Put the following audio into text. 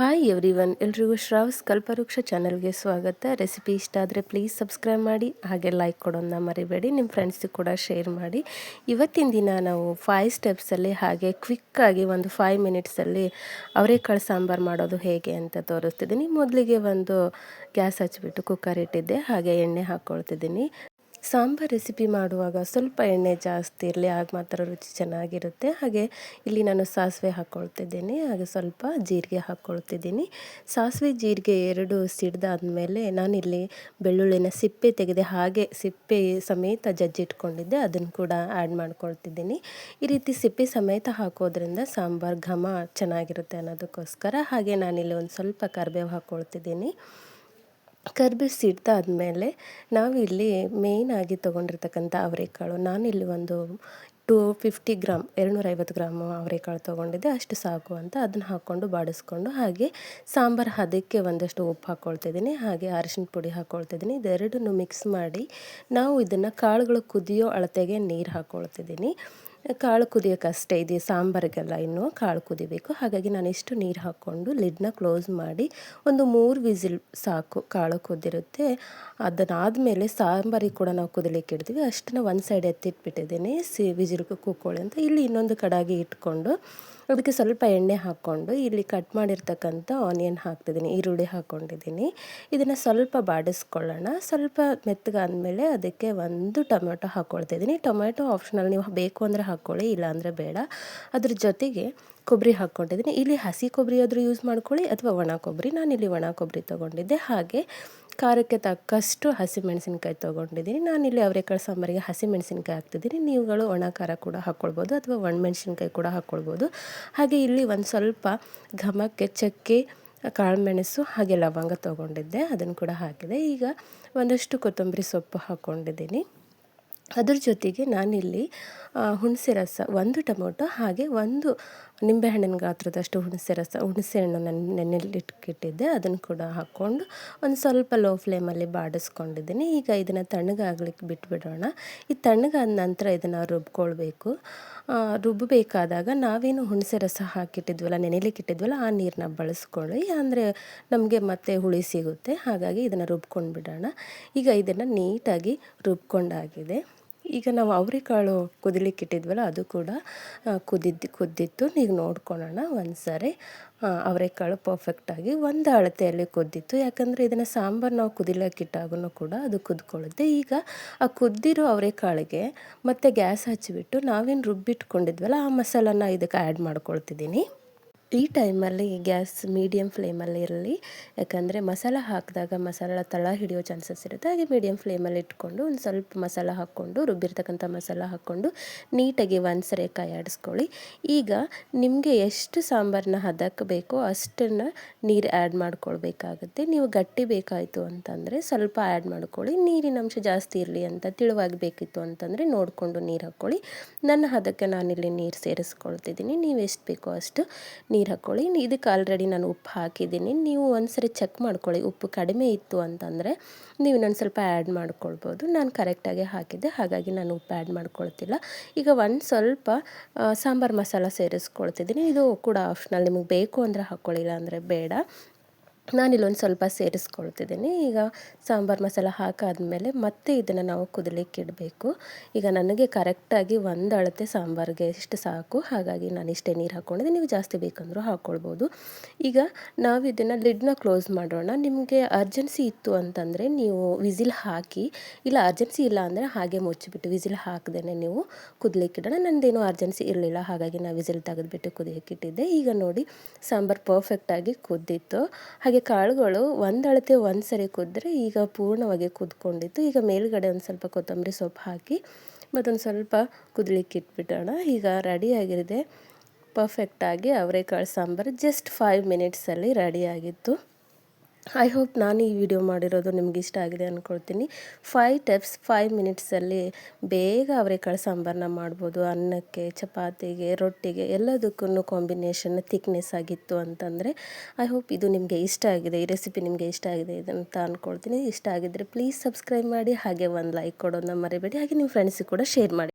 Hi every one ಎಲ್ರಿಗೂ ಶ್ರಾವ್ಸ್ ಕಲ್ಪವೃಕ್ಷ ಚಾನಲ್ಗೆ ಸ್ವಾಗತ. ರೆಸಿಪಿ ಇಷ್ಟ ಆದರೆ ಪ್ಲೀಸ್ ಸಬ್ಸ್ಕ್ರೈಬ್ ಮಾಡಿ, ಹಾಗೆ ಲೈಕ್ ಕೊಡೋದನ್ನ ಮರಿಬೇಡಿ ನಿಮ್ಮ ಫ್ರೆಂಡ್ಸಿಗೆ ಕೂಡ ಶೇರ್ ಮಾಡಿ. ಇವತ್ತಿನ ದಿನ ನಾವು ಫೈವ್ ಸ್ಟೆಪ್ಸಲ್ಲಿ ಹಾಗೆ ಕ್ವಿಕ್ಕಾಗಿ ಒಂದು ಫೈವ್ ಮಿನಿಟ್ಸಲ್ಲಿ ಅವರೆಕಾಳು ಸಾಂಬಾರು ಮಾಡೋದು ಹೇಗೆ ಅಂತ ತೋರಿಸ್ತಿದ್ದೀನಿ. ಮೊದಲಿಗೆ ಒಂದು ಗ್ಯಾಸ್ ಹಚ್ಚಿಬಿಟ್ಟು ಕುಕ್ಕರ್ ಇಟ್ಟಿದ್ದೆ, ಹಾಗೆ ಎಣ್ಣೆ ಹಾಕ್ಕೊಳ್ತಿದ್ದೀನಿ ಸಾಂಬಾರು ರೆಸಿಪಿ ಮಾಡುವಾಗ ಸ್ವಲ್ಪ ಎಣ್ಣೆ ಜಾಸ್ತಿ ಇರಲಿ, ಆಗ ಮಾತ್ರ ರುಚಿ ಚೆನ್ನಾಗಿರುತ್ತೆ. ಹಾಗೆ ಇಲ್ಲಿ ನಾನು ಸಾಸಿವೆ ಹಾಕ್ಕೊಳ್ತಿದ್ದೀನಿ ಹಾಗೆ ಸ್ವಲ್ಪ ಜೀರಿಗೆ ಹಾಕ್ಕೊಳ್ತಿದ್ದೀನಿ ಸಾಸಿವೆ, ಜೀರಿಗೆ ಎರಡು ಸಿಡ್ದಾದ್ಮೇಲೆ ನಾನಿಲ್ಲಿ ಬೆಳ್ಳುಳ್ಳಿನ ಸಿಪ್ಪೆ ತೆಗೆದೆ, ಹಾಗೆ ಸಿಪ್ಪೆ ಸಮೇತ ಜಜ್ಜಿಟ್ಕೊಂಡಿದ್ದೆ, ಅದನ್ನು ಕೂಡ ಆ್ಯಡ್ ಮಾಡ್ಕೊಳ್ತಿದ್ದೀನಿ. ಈ ರೀತಿ ಸಿಪ್ಪೆ ಸಮೇತ ಹಾಕೋದ್ರಿಂದ ಸಾಂಬಾರು ಘಮ ಚೆನ್ನಾಗಿರುತ್ತೆ ಅನ್ನೋದಕ್ಕೋಸ್ಕರ ಹಾಗೆ ನಾನಿಲ್ಲಿ ಒಂದು ಸ್ವಲ್ಪ ಕರಿಬೇವು ಹಾಕ್ಕೊಳ್ತಿದ್ದೀನಿ ಕರ್ಬೇವು ಸಿಡ್ದಾದ್ಮೇಲೆ ನಾವಿಲ್ಲಿ ಮೇಯ್ನಾಗಿ ತೊಗೊಂಡಿರ್ತಕ್ಕಂಥ ಅವರೆಕಾಳು. ನಾನಿಲ್ಲಿ ಒಂದು ಟೂ ಫಿಫ್ಟಿ ಗ್ರಾಮ್, ಎರಡುನೂರೈವತ್ತು ಗ್ರಾಮು ಅವರೆಕಾಳು ತೊಗೊಂಡಿದ್ದೆ. ಅಷ್ಟು ಸಾಕು ಅಂತ ಅದನ್ನು ಹಾಕ್ಕೊಂಡು ಬಾಡಿಸ್ಕೊಂಡು ಹಾಗೆ ಸಾಂಬಾರು ಹದಕ್ಕೆ ಒಂದಷ್ಟು ಉಪ್ಪು ಹಾಕ್ಕೊಳ್ತಿದ್ದೀನಿ ಹಾಗೆ ಅರಿಶಿನ ಪುಡಿ ಹಾಕ್ಕೊಳ್ತಿದ್ದೀನಿ ಇದೆರಡನ್ನು ಮಿಕ್ಸ್ ಮಾಡಿ ನಾವು ಇದನ್ನು ಕಾಳುಗಳು ಕುದಿಯೋ ಅಳತೆಗೆ ನೀರು ಹಾಕ್ಕೊಳ್ತಿದ್ದೀನಿ ಕಾಳು ಕುದಿಯೋಕ್ಕಷ್ಟೇ ಇದೆ ಸಾಂಬಾರಿಗೆಲ್ಲ ಇನ್ನೂ ಕಾಳು ಕುದಿಬೇಕು. ಹಾಗಾಗಿ ನಾನು ಇಷ್ಟು ನೀರು ಹಾಕ್ಕೊಂಡು ಲಿಡ್ನ ಕ್ಲೋಸ್ ಮಾಡಿ ಒಂದು ಮೂರು ವಿಸಿಲ್ ಸಾಕು ಕಾಳು ಕುದ್ದಿರುತ್ತೆ ಅದನ್ನಾದಮೇಲೆ ಸಾಂಬಾರಿಗೆ ಕೂಡ ನಾವು ಕುದಿಲಿಕ್ಕೆ ಇಡ್ತೀವಿ. ಅಷ್ಟನ್ನ ಒಂದು ಸೈಡ್ ಎತ್ತಿಟ್ಬಿಟ್ಟಿದ್ದೀನಿ, ಸಿ ವಿಸಿಲ್ ಕುಕ್ಕೊಳ್ಳಿ ಅಂತ. ಇಲ್ಲಿ ಇನ್ನೊಂದು ಕಡಾಗಿ ಇಟ್ಕೊಂಡು ಅದಕ್ಕೆ ಸ್ವಲ್ಪ ಎಣ್ಣೆ ಹಾಕ್ಕೊಂಡು ಇಲ್ಲಿ ಕಟ್ ಮಾಡಿರ್ತಕ್ಕಂಥ ಆನಿಯನ್ ಹಾಕ್ತಿದ್ದೀನಿ, ಈರುಳ್ಳಿ ಹಾಕ್ಕೊಂಡಿದ್ದೀನಿ. ಇದನ್ನು ಸ್ವಲ್ಪ ಬಾಡಿಸ್ಕೊಳ್ಳೋಣ. ಸ್ವಲ್ಪ ಮೆತ್ತಗಾದ್ಮೇಲೆ ಅದಕ್ಕೆ ಒಂದು ಟೊಮೆಟೊ ಹಾಕ್ಕೊಳ್ತಿದ್ದೀನಿ. ಟೊಮೆಟೊ ಆಪ್ಷನಲ್, ನೀವು ಬೇಕು ಅಂದರೆ ಹಾಕ್ಕೊಳ್ಳಿ ಇಲ್ಲಾಂದರೆ ಬೇಡ. ಅದ್ರ ಜೊತೆಗೆ ಕೊಬ್ಬರಿ ಹಾಕ್ಕೊಂಡಿದ್ದೀನಿ. ಇಲ್ಲಿ ಹಸಿ ಕೊಬ್ಬರಿ ಆದರೂ ಯೂಸ್ ಮಾಡ್ಕೊಳ್ಳಿ, ಅಥವಾ ಒಣ ಕೊಬ್ಬರಿ. ನಾನಿಲ್ಲಿ ಒಣ ಕೊಬ್ಬರಿ ತೊಗೊಂಡಿದ್ದೆ. ಹಾಗೆ ಖಾರಕ್ಕೆ ತಕ್ಕಷ್ಟು ಹಸಿಮೆಣಸಿನ್ಕಾಯಿ ತೊಗೊಂಡಿದ್ದೀನಿ. ನಾನಿಲ್ಲಿ ಅವರೆಕಾಳು ಸಾಂಬಾರಿಗೆ ಹಸಿಮೆಣಸಿನ್ಕಾಯಿ ಹಾಕ್ತಿದ್ದೀನಿ. ನೀವುಗಳು ಒಣ ಖಾರ ಕೂಡ ಹಾಕ್ಕೊಳ್ಬೋದು, ಅಥವಾ ಒಣಮೆಣಸಿನ್ಕಾಯಿ ಕೂಡ ಹಾಕ್ಕೊಳ್ಬೋದು. ಹಾಗೆ ಇಲ್ಲಿ ಒಂದು ಸ್ವಲ್ಪ ಘಮಕ್ಕೆ ಚಕ್ಕೆ, ಕಾಳುಮೆಣಸು ಹಾಗೆ ಲವಂಗ ತೊಗೊಂಡಿದ್ದೆ. ಅದನ್ನು ಕೂಡ ಹಾಕಿದೆ. ಈಗ ಒಂದಷ್ಟು ಕೊತ್ತಂಬರಿ ಸೊಪ್ಪು ಹಾಕ್ಕೊಂಡಿದ್ದೀನಿ ಅದ್ರ ಜೊತೆಗೆ ನಾನಿಲ್ಲಿ ಹುಣಸೆ ರಸ, ಒಂದು ಟೊಮೊಟೊ, ಹಾಗೆ ಒಂದು ನಿಂಬೆಹಣ್ಣಿನ ಗಾತ್ರದಷ್ಟು ಹುಣಸೆ ರಸ, ಹುಣಸೆ ಹಣ್ಣು ನನ್ನ ನೆನೆಯಲ್ಲಿಟ್ಕಿಟ್ಟಿದ್ದೆ ಅದನ್ನು ಕೂಡ ಹಾಕ್ಕೊಂಡು ಒಂದು ಸ್ವಲ್ಪ ಲೋ ಫ್ಲೇಮಲ್ಲಿ ಬಾಡಿಸ್ಕೊಂಡಿದ್ದೀನಿ. ಈಗ ಇದನ್ನು ತಣ್ಣಗಾಗ್ಲಿಕ್ಕೆ ಬಿಟ್ಬಿಡೋಣ. ಈ ತಣ್ಣಗಾದ ನಂತರ ಇದನ್ನು ರುಬ್ಕೊಳ್ಬೇಕು. ರುಬ್ಬಬೇಕಾದಾಗ ನಾವೇನು ಹುಣಸೆ ರಸ ಹಾಕಿಟ್ಟಿದ್ವಲ್ಲ ನೆನೆಲಿಕ್ಕಿಟ್ಟಿದ್ವಲ್ಲ ಆ ನೀರನ್ನ ಬಳಸ್ಕೊಳ್ಳಿ. ಅಂದರೆ ನಮಗೆ ಮತ್ತೆ ಹುಳಿ ಸಿಗುತ್ತೆ. ಹಾಗಾಗಿ ಇದನ್ನು ರುಬ್ಕೊಂಡು ಬಿಡೋಣ ಈಗ ಇದನ್ನು ನೀಟಾಗಿ ರುಬ್ಕೊಂಡಾಗಿದೆ. ಈಗ ನಾವು ಅವರೆಕಾಳು ಕುದಿಲಿಕ್ಕೆ ಇಟ್ಟಿದ್ವಲ್ಲ, ಅದು ಕೂಡ ಕುದಿದ್ದು ಕುದ್ದಿತ್ತು. ಈಗ ನೋಡ್ಕೊಳ್ಳೋಣ ಒಂದು ಸಾರಿ ಅವರೆಕಾಳು ಪರ್ಫೆಕ್ಟಾಗಿ ಒಂದು ಅಳತೆಯಲ್ಲಿ ಕುದ್ದಿತ್ತು. ಯಾಕಂದರೆ ಇದನ್ನು ಸಾಂಬಾರು ನಾವು ಕುದಿಲಕ್ಕಿಟ್ಟಾಗೂ ಕೂಡ ಅದು ಕುದ್ಕೊಳ್ಳುತ್ತೆ ಈಗ ಆ ಕುದ್ದಿರೋ ಅವರೆಕಾಳಿಗೆ ಮತ್ತು ಗ್ಯಾಸ್ ಹಚ್ಚಿಬಿಟ್ಟು ನಾವೇನು ರುಬ್ಬಿಟ್ಕೊಂಡಿದ್ವಲ್ಲ, ಆ ಮಸಾಲನ ಇದಕ್ಕೆ ಆ್ಯಡ್ ಮಾಡ್ಕೊಳ್ತಿದ್ದೀನಿ. ಈ ಟೈಮಲ್ಲಿ ಗ್ಯಾಸ್ ಮೀಡಿಯಮ್ ಫ್ಲೇಮಲ್ಲಿ ಇರಲಿ, ಯಾಕಂದರೆ ಮಸಾಲ ಹಾಕಿದಾಗ ಮಸಾಲ ತಳ ಹಿಡಿಯೋ ಚಾನ್ಸಸ್ ಇರುತ್ತೆ. ಹಾಗೆ ಮೀಡಿಯಮ್ ಫ್ಲೇಮಲ್ಲಿ ಇಟ್ಕೊಂಡು ಒಂದು ಸ್ವಲ್ಪ ಮಸಾಲ ಹಾಕ್ಕೊಂಡು, ರುಬ್ಬಿರ್ತಕ್ಕಂಥ ಮಸಾಲ ಹಾಕ್ಕೊಂಡು ನೀಟಾಗಿ ಒಂದು ಸರಿ ಕಾಯಾಡಿಸ್ಕೊಳ್ಳಿ ಈಗ ನಿಮಗೆ ಎಷ್ಟು ಸಾಂಬಾರನ್ನ ಹದಕ್ಕೆ ಬೇಕೋ ಅಷ್ಟನ್ನು ನೀರು ಆ್ಯಡ್ ಮಾಡ್ಕೊಳ್ಬೇಕಾಗುತ್ತೆ. ನೀವು ಗಟ್ಟಿ ಬೇಕಾಯಿತು ಅಂತಂದರೆ ಸ್ವಲ್ಪ ಆ್ಯಡ್ ಮಾಡ್ಕೊಳ್ಳಿ. ನೀರಿನ ಅಂಶ ಜಾಸ್ತಿ ಇರಲಿ ಅಂತ ತಿಳುವಾಗಿ ಬೇಕಿತ್ತು ಅಂತಂದರೆ ನೋಡಿಕೊಂಡು ನೀರು ಹಾಕ್ಕೊಳ್ಳಿ. ನನ್ನ ಹದಕ್ಕೆ ನಾನಿಲ್ಲಿ ನೀರು ಸೇರಿಸ್ಕೊಳ್ತಿದ್ದೀನಿ. ನೀವು ಎಷ್ಟು ಬೇಕೋ ಅಷ್ಟು ನೀರು ಹಾಕ್ಕೊಳ್ಳಿ ಇದಕ್ಕೆ ಆಲ್ರೆಡಿ ನಾನು ಉಪ್ಪು ಹಾಕಿದ್ದೀನಿ. ನೀವು ಒಂದು ಸರಿ ಚೆಕ್ ಮಾಡ್ಕೊಳ್ಳಿ. ಉಪ್ಪು ಕಡಿಮೆ ಇತ್ತು ಅಂತಂದರೆ ನೀವು ಇನ್ನೊಂದು ಸ್ವಲ್ಪ ಆ್ಯಡ್ ಮಾಡ್ಕೊಳ್ಬೋದು. ನಾನು ಕರೆಕ್ಟಾಗಿ ಹಾಕಿದ್ದೆ. ಹಾಗಾಗಿ ನಾನು ಉಪ್ಪು ಆ್ಯಡ್ ಮಾಡ್ಕೊಳ್ತಿಲ್ಲ. ಈಗ ಒಂದು ಸ್ವಲ್ಪ ಸಾಂಬಾರು ಮಸಾಲ ಸೇರಿಸ್ಕೊಳ್ತಿದ್ದೀನಿ. ಇದು ಕೂಡ ಆಪ್ಷನಲ್ ನಿಮಗೆ ಬೇಕು ಅಂದರೆ ಹಾಕ್ಕೊಳ್ಳಿಲ್ಲ ಅಂದರೆ ಬೇಡ. ನಾನಿಲ್ಲೊಂದು ಸ್ವಲ್ಪ ಸೇರಿಸ್ಕೊಳ್ತಿದ್ದೀನಿ ಈಗ ಸಾಂಬಾರು ಮಸಾಲ ಹಾಕಾದಮೇಲೆ ಮತ್ತೆ ಇದನ್ನು ನಾವು ಕುದಲಿಕ್ಕೆ ಇಡಬೇಕು. ಈಗ ನನಗೆ ಕರೆಕ್ಟಾಗಿ ಒಂದು ಅಳತೆ ಸಾಂಬಾರಿಗೆ ಇಷ್ಟು ಸಾಕು. ಹಾಗಾಗಿ ನಾನು ಇಷ್ಟೇ ನೀರು ಹಾಕ್ಕೊಂಡಿದ್ದೆ ನೀವು ಜಾಸ್ತಿ ಬೇಕಂದರೂ ಹಾಕ್ಕೊಳ್ಬೋದು ಈಗ ನಾವು ಇದನ್ನು ಲಿಡ್ನ ಕ್ಲೋಸ್ ಮಾಡೋಣ. ನಿಮಗೆ ಅರ್ಜೆನ್ಸಿ ಇತ್ತು ಅಂತಂದರೆ ನೀವು ವಿಸಿಲ್ ಹಾಕಿ, ಇಲ್ಲ ಅರ್ಜೆನ್ಸಿ ಇಲ್ಲ ಅಂದರೆ ಹಾಗೆ ಮುಚ್ಚಿಬಿಟ್ಟು ವಿಸಿಲ್ ಹಾಕ್ದೇ ನೀವು ಕುದಲಿಕ್ಕೆ ಇಡೋಣ. ನಂದೇನು ಅರ್ಜೆನ್ಸಿ ಇರಲಿಲ್ಲ. ಹಾಗಾಗಿ ನಾನು ವಿಸಿಲ್ ತೆಗೆದುಬಿಟ್ಟು ಕುದಿಯಕ್ಕಿಟ್ಟಿದ್ದೆ ಈಗ ನೋಡಿ, ಸಾಂಬಾರು ಪರ್ಫೆಕ್ಟಾಗಿ ಕುದ್ದಿತ್ತು. ಹಾಗೆ ಕಾಳುಗಳು ಒಂದು ಅಳತೆ ಒಂದು ಸರಿ ಕುದ್ದರೆ ಈಗ ಪೂರ್ಣವಾಗಿ ಕುದ್ಕೊಂಡಿತ್ತು ಈಗ ಮೇಲುಗಡೆ ಒಂದು ಸ್ವಲ್ಪ ಕೊತ್ತಂಬರಿ ಸೊಪ್ಪು ಹಾಕಿ ಮತ್ತೊಂದು ಸ್ವಲ್ಪ ಕುದಲಿಕ್ಕೆ ಇಟ್ಬಿಟ್ಟೋಣ ಈಗ ರೆಡಿಯಾಗಿದೆ ಪರ್ಫೆಕ್ಟಾಗಿ ಅವರೆಕಾಳು ಸಾಂಬಾರು ಜಸ್ಟ್ ಫೈವ್ ಮಿನಿಟ್ಸಲ್ಲಿ ರೆಡಿಯಾಗಿತ್ತು ಐ ಹೋಪ್ ನಾನು ಈ ವಿಡಿಯೋ ಮಾಡಿರೋದು ನಿಮ್ಗೆ ಇಷ್ಟ ಆಗಿದೆ ಅಂದ್ಕೊಳ್ತೀನಿ ಫೈವ್ ಟೆಪ್ಸ್ ಫೈವ್ ಮಿನಿಟ್ಸಲ್ಲಿ ಬೇಗ ಅವರೆಕಾಳು ಸಾಂಬಾರನ್ನ ಮಾಡ್ಬೋದು. ಅನ್ನಕ್ಕೆ, ಚಪಾತಿಗೆ, ರೊಟ್ಟಿಗೆ ಎಲ್ಲದಕ್ಕೂ ಕಾಂಬಿನೇಷನ್ ಥಿಕ್ನೆಸ್ ಆಗಿತ್ತು ಅಂತಂದರೆ ಐ ಹೋಪ್ ಇದು ನಿಮಗೆ ಇಷ್ಟ ಆಗಿದೆ, ಈ ರೆಸಿಪಿ ನಿಮಗೆ ಇಷ್ಟ ಆಗಿದೆ ಅಂತ ಅಂದ್ಕೊಳ್ತೀನಿ ಇಷ್ಟ ಆಗಿದ್ದರೆ ಪ್ಲೀಸ್ ಸಬ್ಸ್ಕ್ರೈಬ್ ಮಾಡಿ, ಹಾಗೆ ಒಂದು ಲೈಕ್ ಕೊಡೋದನ್ನ ಮರಿಬೇಡಿ. ಹಾಗೆ ನಿಮ್ಮ ಫ್ರೆಂಡ್ಸಿಗೆ ಕೂಡ ಶೇರ್ ಮಾಡಿ.